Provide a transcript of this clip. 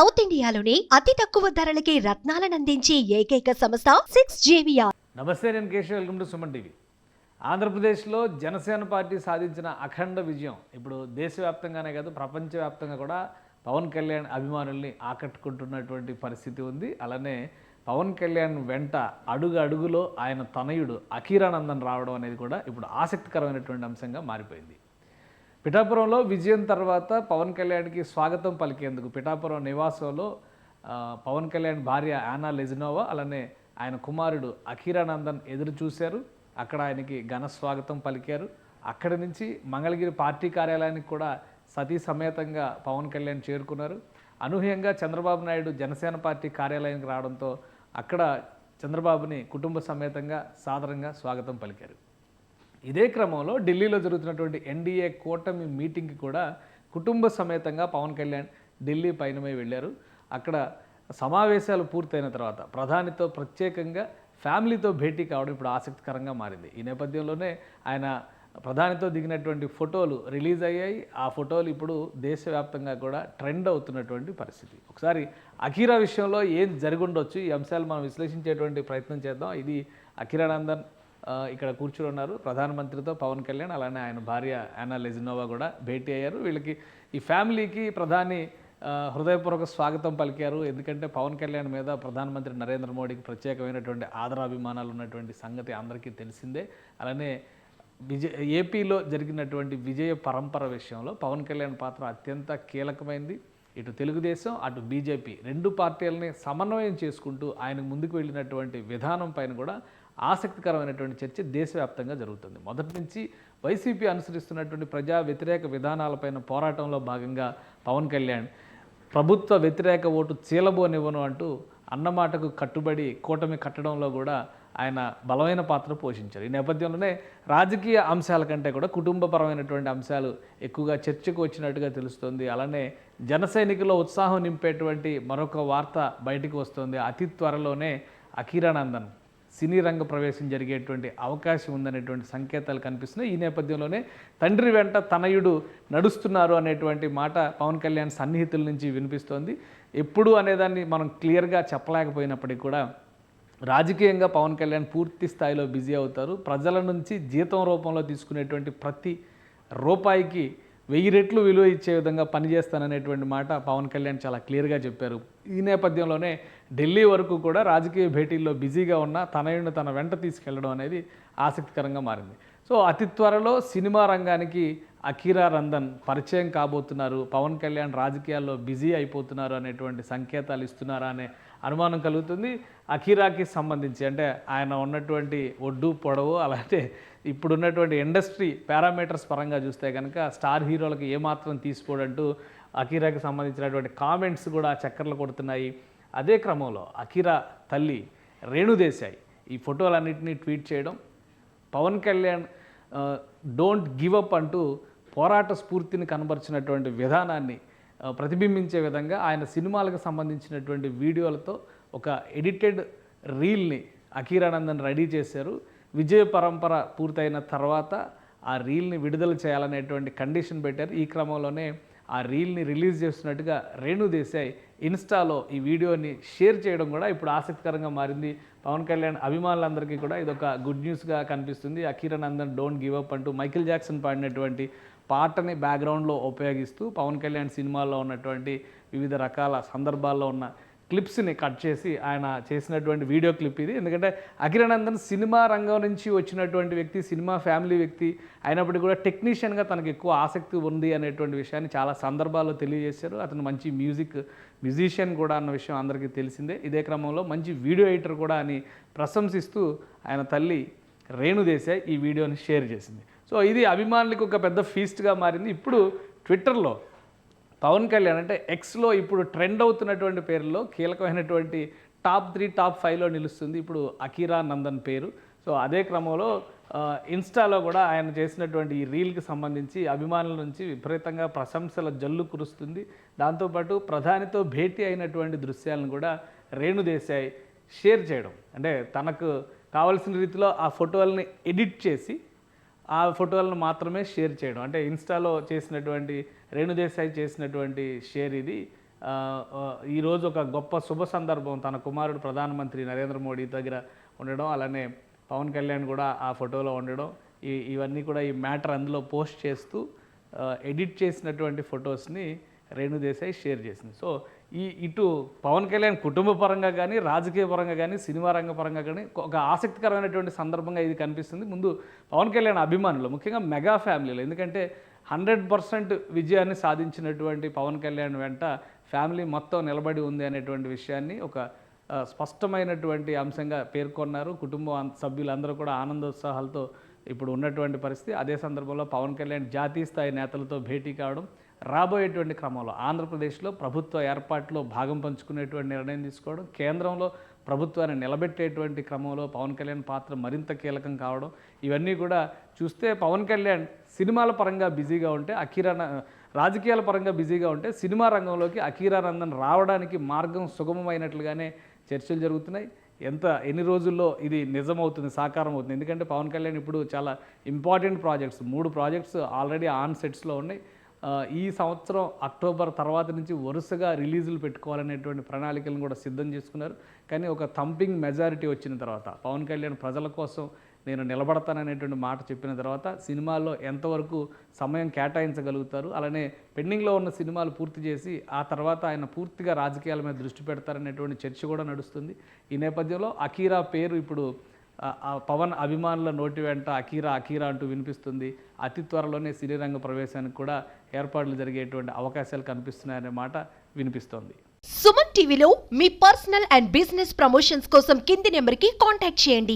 South ఇండియాలోని అతి తక్కువ ధరలకి రత్నాలనందించే ఏకైక సంస్థ సిక్స్ జేవిఆర్. నమస్తే నేను Keshav. Welcome to Suman TV. ఆంధ్రప్రదేశ్లో జనసేన పార్టీ సాధించిన అఖండ విజయం ఇప్పుడు దేశవ్యాప్తంగానే కాదు ప్రపంచవ్యాప్తంగా కూడా పవన్ కళ్యాణ్ అభిమానుల్ని ఆకట్టుకుంటున్నటువంటి పరిస్థితి ఉంది. అలానే పవన్ కళ్యాణ్ వెంట అడుగు అడుగులో ఆయన తనయుడు అఖీరానందన్ రావడం అనేది కూడా ఇప్పుడు ఆసక్తికరమైనటువంటి అంశంగా మారిపోయింది. పిఠాపురంలో విజయం తర్వాత పవన్ కళ్యాణ్కి స్వాగతం పలికేందుకు పిఠాపురం నివాసంలో పవన్ కళ్యాణ్ భార్య యానా లెజినోవా అలానే ఆయన కుమారుడు అఖీరానందన్ ఎదురు చూశారు. అక్కడ ఆయనకి ఘన స్వాగతం పలికారు. అక్కడి నుంచి మంగళగిరి పార్టీ కార్యాలయానికి కూడా సతీ సమేతంగా పవన్ కళ్యాణ్ చేరుకున్నారు. అనూహ్యంగా చంద్రబాబు నాయుడు జనసేన పార్టీ కార్యాలయానికి రావడంతో అక్కడ చంద్రబాబుని కుటుంబ సమేతంగా సాదరంగా స్వాగతం పలికారు. ఇదే క్రమంలో ఢిల్లీలో జరుగుతున్నటువంటి ఎన్డీఏ కూటమి మీటింగ్కి కూడా కుటుంబ సమేతంగా పవన్ కళ్యాణ్ ఢిల్లీ పయనమై వెళ్ళారు. అక్కడ సమావేశాలు పూర్తయిన తర్వాత ప్రధానితో ప్రత్యేకంగా ఫ్యామిలీతో భేటీ కావడం ఇప్పుడు ఆసక్తికరంగా మారింది. ఈ నేపథ్యంలోనే ఆయన ప్రధానితో దిగినటువంటి ఫోటోలు రిలీజ్ అయ్యాయి. ఆ ఫోటోలు ఇప్పుడు దేశవ్యాప్తంగా కూడా ట్రెండ్ అవుతున్నటువంటి పరిస్థితి. ఒకసారి అఖీరా విషయంలో ఏం జరిగుండొచ్చు ఈ అంశాలు మనం విశ్లేషించేటువంటి ప్రయత్నం చేద్దాం. ఇది అఖీరానందన్ ఇక్కడ కూర్చుని ఉన్నారు. ప్రధానమంత్రితో పవన్ కళ్యాణ్ అలానే ఆయన భార్య యానా లెజినోవా కూడా భేటీ అయ్యారు. వీళ్ళకి ఈ ఫ్యామిలీకి ప్రధాని హృదయపూర్వక స్వాగతం పలికారు. ఎందుకంటే పవన్ కళ్యాణ్ మీద ప్రధానమంత్రి నరేంద్ర మోడీకి ప్రత్యేకమైనటువంటి ఆదరాభిమానాలు ఉన్నటువంటి సంగతి అందరికీ తెలిసిందే. అలానే విజయ ఏపీలో జరిగినటువంటి విజయ పరంపర విషయంలో పవన్ కళ్యాణ్ పాత్ర అత్యంత కీలకమైంది. ఇటు తెలుగుదేశం అటు బీజేపీ రెండు పార్టీలని సమన్వయం చేసుకుంటూ ఆయన ముందుకు వెళ్ళినటువంటి విధానం పైన కూడా ఆసక్తికరమైనటువంటి చర్చ దేశవ్యాప్తంగా జరుగుతుంది. మొదటి నుంచి వైసీపీ అనుసరిస్తున్నటువంటి ప్రజా వ్యతిరేక విధానాలపైన పోరాటంలో భాగంగా పవన్ కళ్యాణ్ ప్రభుత్వ వ్యతిరేక ఓటు చీలబోనివ్వను అంటూ అన్నమాటకు కట్టుబడి కూటమి కట్టడంలో కూడా ఆయన బలమైన పాత్ర పోషించారు. ఈ నేపథ్యంలోనే రాజకీయ అంశాల కంటే కూడా కుటుంబపరమైనటువంటి అంశాలు ఎక్కువగా చర్చకు వచ్చినట్టుగా తెలుస్తోంది. అలానే జన ఉత్సాహం నింపేటువంటి మరొక వార్త బయటకు వస్తుంది. అతి త్వరలోనే అఖీరానందన్ సినీ రంగ ప్రవేశం జరిగేటువంటి అవకాశం ఉందనేటువంటి సంకేతాలు కనిపిస్తున్నాయి. ఈ నేపథ్యంలోనే తండ్రి వెంట తనయుడు నడుస్తున్నారు అనేటువంటి మాట పవన్ కళ్యాణ్ సన్నిహితుల నుంచి వినిపిస్తోంది. ఎప్పుడు అనేదాన్ని మనం క్లియర్గా చెప్పలేకపోయినప్పటికీ కూడా రాజకీయంగా పవన్ కళ్యాణ్ పూర్తి స్థాయిలో బిజీ అవుతారు. ప్రజల నుంచి జీతం రూపంలో తీసుకునేటువంటి ప్రతి రూపాయికి వెయ్యి రెట్లు విలువ ఇచ్చే విధంగా పనిచేస్తాననేటువంటి మాట పవన్ కళ్యాణ్ చాలా క్లియర్గా చెప్పారు. ఈ నేపథ్యంలోనే ఢిల్లీ వరకు కూడా రాజకీయ భేటీల్లో బిజీగా ఉన్న తనయుడిని తన వెంట తీసుకెళ్ళడం అనేది ఆసక్తికరంగా మారింది. సో అతి త్వరలో సినిమా రంగానికి అఖీరా రందన్ పరిచయం కాబోతున్నారు. పవన్ కళ్యాణ్ రాజకీయాల్లో బిజీ అయిపోతున్నారు అనేటువంటి సంకేతాలు ఇస్తున్నారా అనే అనుమానం కలుగుతుంది. అఖీరాకి సంబంధించి అంటే ఆయన ఉన్నటువంటి ఒడ్డు పొడవు అలాగే ఇప్పుడున్నటువంటి ఇండస్ట్రీ పారామీటర్స్ పరంగా చూస్తే కనుక స్టార్ హీరోలకు ఏమాత్రం తీసుకోడంటూ అఖీరాకి సంబంధించినటువంటి కామెంట్స్ కూడా చక్కర్లు కొడుతున్నాయి. అదే క్రమంలో అఖిరా తల్లి రేణుదేశాయ్. ఈ ఫోటోలన్నింటినీ ట్వీట్ చేయడం Pawan Kalyan don't give up అంటూ పోరాట స్ఫూర్తిని కనబరిచినటువంటి విధానాన్ని ప్రతిబింబించే విధంగా ఆయన సినిమాలకు సంబంధించినటువంటి వీడియోలతో ఒక ఎడిటెడ్ రీల్ని అఖీరానందన్ రెడీ చేశారు. విజయ పరంపర పూర్తయిన తర్వాత ఆ రీల్ని విడుదల చేయాలనేటువంటి కండిషన్ పెట్టారు. ఈ క్రమంలోనే ఆ రీల్ని రిలీజ్ చేస్తున్నట్టుగా రేణు దేశాయ్ ఇన్స్టాలో ఈ వీడియోని షేర్ చేయడం కూడా ఇప్పుడు ఆసక్తికరంగా మారింది. పవన్ కళ్యాణ్ అభిమానులందరికీ కూడా ఇదొక గుడ్ న్యూస్గా కనిపిస్తుంది. అఖీరానందన్ డోంట్ గివ్ అప్ అంటూ మైకిల్ జాక్సన్ పాడినటువంటి పాటని బ్యాక్గ్రౌండ్లో ఉపయోగిస్తూ పవన్ కళ్యాణ్ సినిమాల్లో ఉన్నటువంటి వివిధ రకాల సందర్భాల్లో ఉన్న క్లిప్స్ని కట్ చేసి ఆయన చేసినటువంటి వీడియో క్లిప్ ఇది. ఎందుకంటే అఖిరానందన్ సినిమా రంగం నుంచి వచ్చినటువంటి వ్యక్తి సినిమా ఫ్యామిలీ వ్యక్తి అయినప్పటికీ కూడా టెక్నీషియన్గా తనకు ఎక్కువ ఆసక్తి ఉంది అనేటువంటి విషయాన్ని చాలా సందర్భాల్లో తెలియజేశారు. అతను మంచి మ్యూజిక్ మ్యూజిషియన్ కూడా అన్న విషయం అందరికీ తెలిసిందే. ఇదే క్రమంలో మంచి వీడియో ఎడిటర్ కూడా అని ప్రశంసిస్తూ ఆయన తల్లి రేణు దేశాయ్ ఈ వీడియోని షేర్ చేసింది. సో ఇది అభిమానులకు ఒక పెద్ద ఫీస్ట్గా మారింది. ఇప్పుడు ట్విట్టర్లో పవన్ కళ్యాణ్ అంటే ఎక్స్లో ఇప్పుడు ట్రెండ్ అవుతున్నటువంటి పేర్లలో కీలకమైనటువంటి టాప్ త్రీ టాప్ ఫైవ్లో నిలుస్తుంది. ఇప్పుడు అకీరా నందన్ పేరు. సో అదే క్రమంలో ఇన్స్టాలో కూడా ఆయన చేసినటువంటి ఈ రీల్కి సంబంధించి అభిమానుల నుంచి విపరీతంగా ప్రశంసల జల్లు కురుస్తుంది. దాంతోపాటు ప్రధానితో భేటీ అయినటువంటి దృశ్యాలను కూడా రేణుదేశాయ్ షేర్ చేయడం. అంటే తనకు కావలసిన రీతిలో ఆ ఫోటోలని ఎడిట్ చేసి ఆ ఫోటోలను మాత్రమే షేర్ చేయడం. అంటే ఇన్స్టాలో చేసినటువంటి రేణుదేశాయి చేసినటువంటి షేర్ ఇది. ఈరోజు ఒక గొప్ప శుభ సందర్భం తన కుమారుడు ప్రధానమంత్రి నరేంద్ర మోడీ దగ్గర ఉండడం అలానే పవన్ కళ్యాణ్ కూడా ఆ ఫోటోలో ఉండడం. ఈ ఇవన్నీ కూడా ఈ మ్యాటర్ అందులో పోస్ట్ చేస్తూ ఎడిట్ చేసినటువంటి ఫొటోస్ని రేణుదేశాయి షేర్ చేసింది. సో ఈ ఇటు పవన్ కళ్యాణ్ కుటుంబ పరంగా కానీ రాజకీయ పరంగా కానీ సినిమా రంగ పరంగా కానీ ఒక ఆసక్తికరమైనటువంటి సందర్భంగా ఇది కనిపిస్తుంది. ముందు పవన్ కళ్యాణ్ అభిమానులు ముఖ్యంగా మెగా ఫ్యామిలీలు. ఎందుకంటే హండ్రెడ్ పర్సెంట్ విజయాన్ని సాధించినటువంటి పవన్ కళ్యాణ్ వెంట ఫ్యామిలీ మొత్తం నిలబడి ఉంది అనేటువంటి విషయాన్ని ఒక స్పష్టమైనటువంటి అంశంగా పేర్కొన్నారు. కుటుంబం సభ్యులందరూ కూడా ఆనందోత్సాహాలతో ఇప్పుడు ఉన్నటువంటి పరిస్థితి. అదే సందర్భంలో పవన్ కళ్యాణ్ జాతీయ స్థాయి నేతలతో భేటీ కావడం రాబోయేటువంటి క్రమంలో ఆంధ్రప్రదేశ్లో ప్రభుత్వ ఏర్పాటులో భాగం పంచుకునేటువంటి నిర్ణయం తీసుకోవడం కేంద్రంలో ప్రభుత్వాన్ని నిలబెట్టేటువంటి క్రమంలో పవన్ కళ్యాణ్ పాత్ర మరింత కీలకం కావడం ఇవన్నీ కూడా చూస్తే పవన్ కళ్యాణ్ సినిమాల పరంగా బిజీగా ఉంటే అఖీరాన రాజకీయాల పరంగా బిజీగా ఉంటే సినిమా రంగంలోకి అఖీరానందన్ రావడానికి మార్గం సుగమమైనట్లుగానే చర్చలు జరుగుతున్నాయి. ఎంత ఎన్ని రోజుల్లో ఇది నిజమవుతుంది సాకారం అవుతుంది? ఎందుకంటే పవన్ కళ్యాణ్ ఇప్పుడు చాలా ఇంపార్టెంట్ ప్రాజెక్ట్స్ మూడు ప్రాజెక్ట్స్ ఆల్రెడీ ఆన్ సెట్స్లో ఉన్నాయి. ఈ సంవత్సరం అక్టోబర్ తర్వాత నుంచి వరుసగా రిలీజులు పెట్టుకోవాలనేటువంటి ప్రణాళికలను కూడా సిద్ధం చేసుకున్నారు. కానీ ఒక థంపింగ్ మెజారిటీ వచ్చిన తర్వాత పవన్ కళ్యాణ్ ప్రజల కోసం నేను నిలబడతాననేటువంటి మాట చెప్పిన తర్వాత సినిమాల్లో ఎంతవరకు సమయం కేటాయించగలుగుతారు అలానే పెండింగ్లో ఉన్న సినిమాలు పూర్తి చేసి ఆ తర్వాత ఆయన పూర్తిగా రాజకీయాల మీద దృష్టి పెడతారనేటువంటి చర్చ కూడా నడుస్తుంది. ఈ నేపథ్యంలో అకీరా పేరు ఇప్పుడు పవన్ అభిమానుల నోటి వెంట అకీరా అకీరా అంటూ వినిపిస్తుంది. అతి త్వరలోనే సినీరంగ ప్రవేశానికి కూడా ఏర్పాట్లు జరిగేటువంటి అవకాశాలు కనిపిస్తున్నాయనే మాట వినిపిస్తోంది. సుమన్ టీవీలో మీ పర్సనల్ అండ్ బిజినెస్ ప్రమోషన్స్ కోసం కింది నెంబర్కి కాంటాక్ట్ చేయండి.